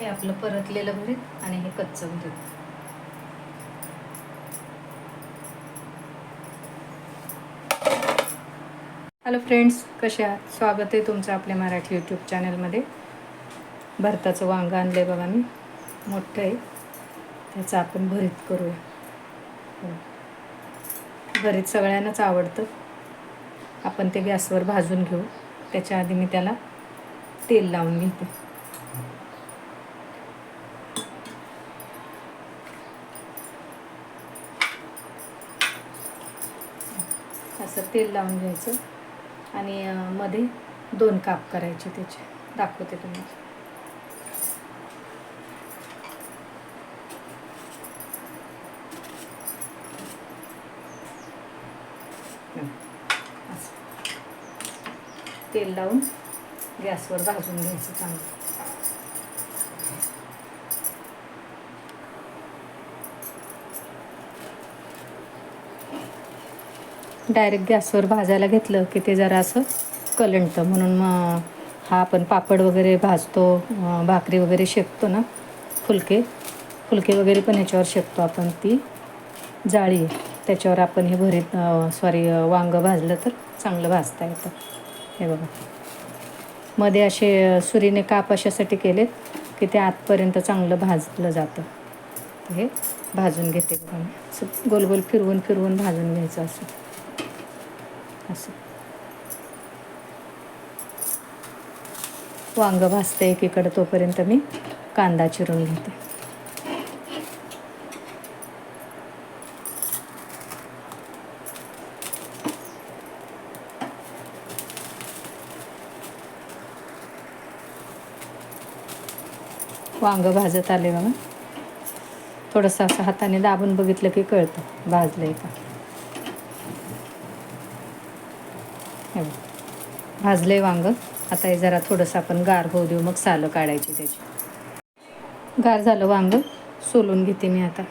हे आपलं परतलेलं भरीत आणि हे कच्चं भरीत. हॅलो फ्रेंड्स कसे आहात? स्वागत आहे तुमचं आपल्या मराठी यूट्यूब चॅनलमध्ये. भरताचं वांगं आणलं आहे बघा मी. मोठं आहे. त्याचं आपण भरीत करूया. हो. भरीत सगळ्यांनाच आवडतं. आपण ते गॅसवर भाजून घेऊ. त्याच्या आधी मी त्याला तेल लावून घेते. असं तेल लावून घ्यायचं. आणि मध्ये दोन काप करायचे त्याचे. दाखवते तुम्ही असं. तेल लावून गॅसवर भाजून घ्यायचं चांगलं. डायरेक्ट गॅसवर भाजायला घेतलं की ते जरा असं कलंटतं म्हणून मग हा आपण पापड वगैरे भाजतो भाकरी वगैरे शेकतो ना फुलके. फुलके वगैरे पण याच्यावर शेकतो आपण. ती जाळी त्याच्यावर आपण हे भरीत सॉरी वांगं भाजलं तर चांगलं भाजता येतं. हे बघा. मध्ये असे सुरीने काप अशासाठी केलेत की ते आतपर्यंत चांगलं भाजलं जातं. हे भाजून घेते बघा मी. असं गोल गोल फिरवून फिरवून भाजून घ्यायचं असं. असं. वांग भाजते एकीकडं तोपर्यंत मी कांदा चिरून घेते. वांग भाजत आले बघा. थोडंसं असं हाताने दाबून बघितलं की कळतं भाजलंय का? ठेवा भाजले वांगं. वांग आता हे जरा थोडंसं आपण गार होऊ देऊ. मग सालं काढायची त्याची. गार झालं वांग. सोलून घेते मी आता.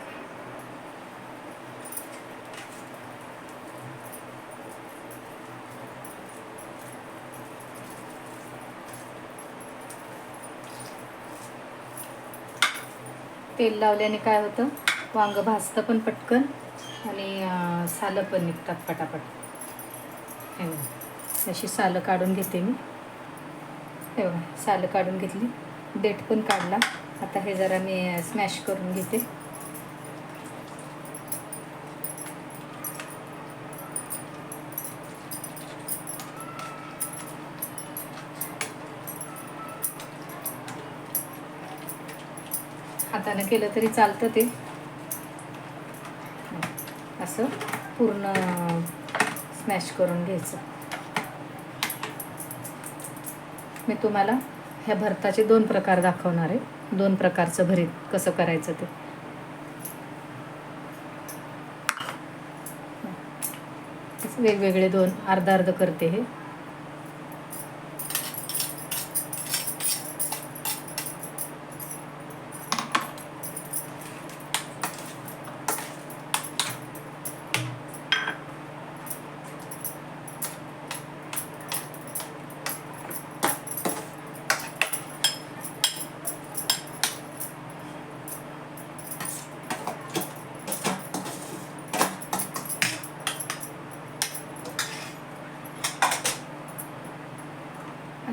तेल लावल्याने काय होतं? वांग भाजतं पण पटकन आणि सालं पण निघतात पटापट. हे अशी सालं काढून घेते मी. हे बघा सालं काढून घेतली. देठ पण काढला. आता हे जरा मी स्मॅश करून घेते. हाताने केलं तरी चालतं ते. असं पूर्ण स्मॅश करून घ्यायचं. मी तुम्हाला ह्या भरताचे दोन प्रकार दाखवणार आहे. दोन प्रकारचं भरीत कसं करायचं ते. वेगवेगळे दोन अर्ध अर्ध करते हे.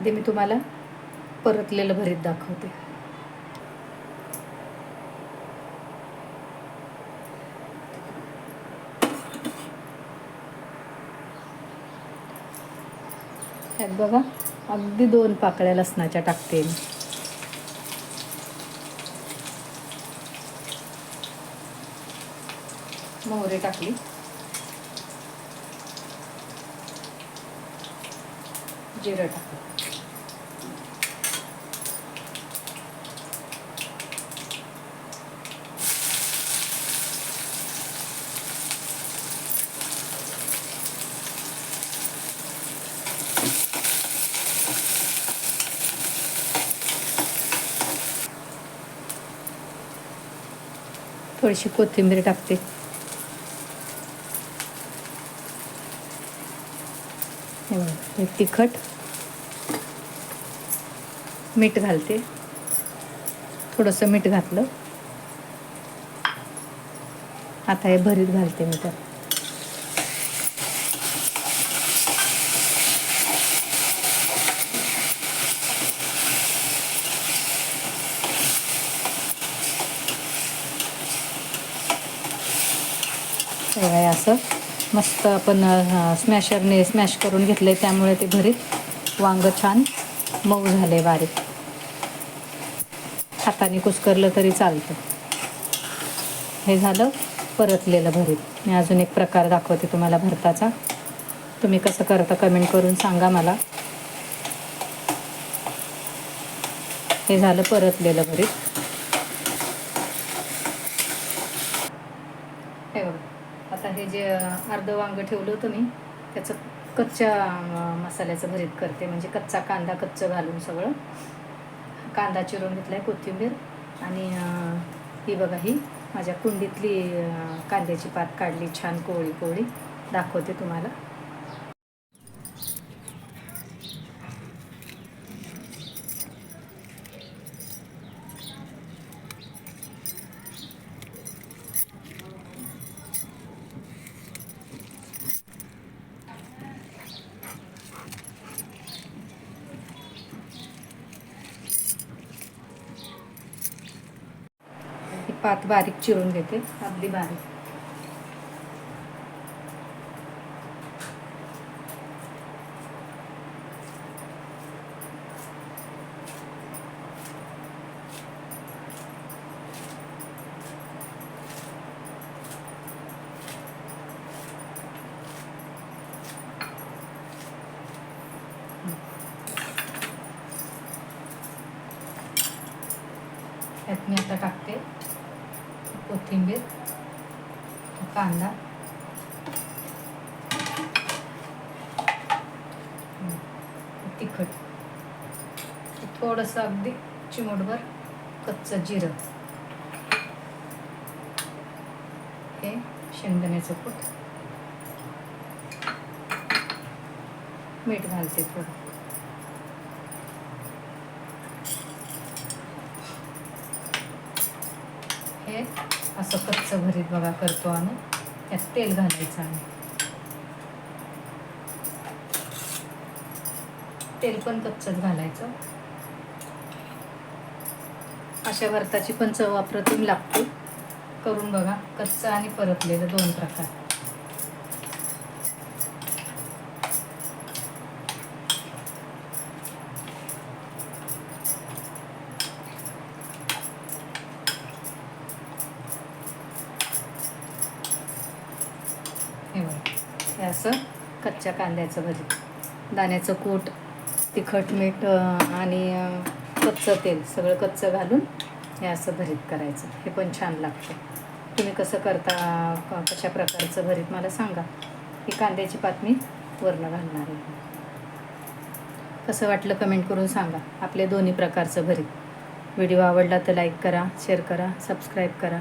ते मी तुम्हाला परतलेलं भरीत दाखवते. ह्यात बघा अगदी दोन पाकळ्या लसणाच्या टाकते मी. मोहरी टाकली. जिरं टाकलं. थोडीशी कोथिंबीर टाकते. हे तिखट मीठ घालते. थोडंसं मीठ घातलं. आता हे भरीत घालते मी तर हे आहे असं. मस्त आपण स्मॅशरने स्मॅश करून घेतलं आहे त्यामुळे ते भरीत. वांग छान मऊ झाले बारीक. हाताने कुस्करलं तरी चालतं. हे झालं परतलेलं भरीत. मी अजून एक प्रकार दाखवते तुम्हाला भरताचा. तुम्ही कसं करता कमेंट करून सांगा मला. हे झालं परतलेलं भरीत हे बघा आता हे जे अ, अर्धं वांग ठेवलं होतं मी. त्याचं कच्च्या मसाल्याचं भरीत करते. म्हणजे कच्चा कांदा कच्चं घालून सगळं. कांदा चिरून घेतला आहे कोथिंबीर. आणि ही बघा ही माझ्या कुंडीतली कांद्याची पात काढली छान कोवळी कोवळी दाखवते तुम्हाला ही पात बारीक चिरून घेते. अगदी बारीक. यात मी आता टाकते. कोथिंबीर कांदा. तिखट. थोडंसं अगदी चिमूटभर कच्चं जिरं. हे शेंगदाण्याचं कूट. मीठ घालते थोडं. हे असं कच्चं भरीत बघा करतो आम्ही. त्यात तेल घालायचं आम्ही. तेल पण कच्चंच घालायचं. अशा भरताची पण चव अप्रतिम लागते. करून बघा कच्चं आणि परतलेलं दोन प्रकार हे बघा हे असं कच्च्या कांद्याचं भरीत दाण्याचं कूट तिखट मीठ आणि कच्चं तेल सगळं कच्चं घालून हे असं भरीत करायचं. हे पण छान लागतं. तुम्ही कसं करता क- कशा प्रकारचं भरीत मला सांगा. ही कांद्याची पात मी वरनं घालणार आहे. कसं वाटलं कमेंट करून सांगा. आपले दोन्ही प्रकारचं भरीत. व्हिडिओ आवडला तर लाईक करा शेअर करा सबस्क्राईब करा.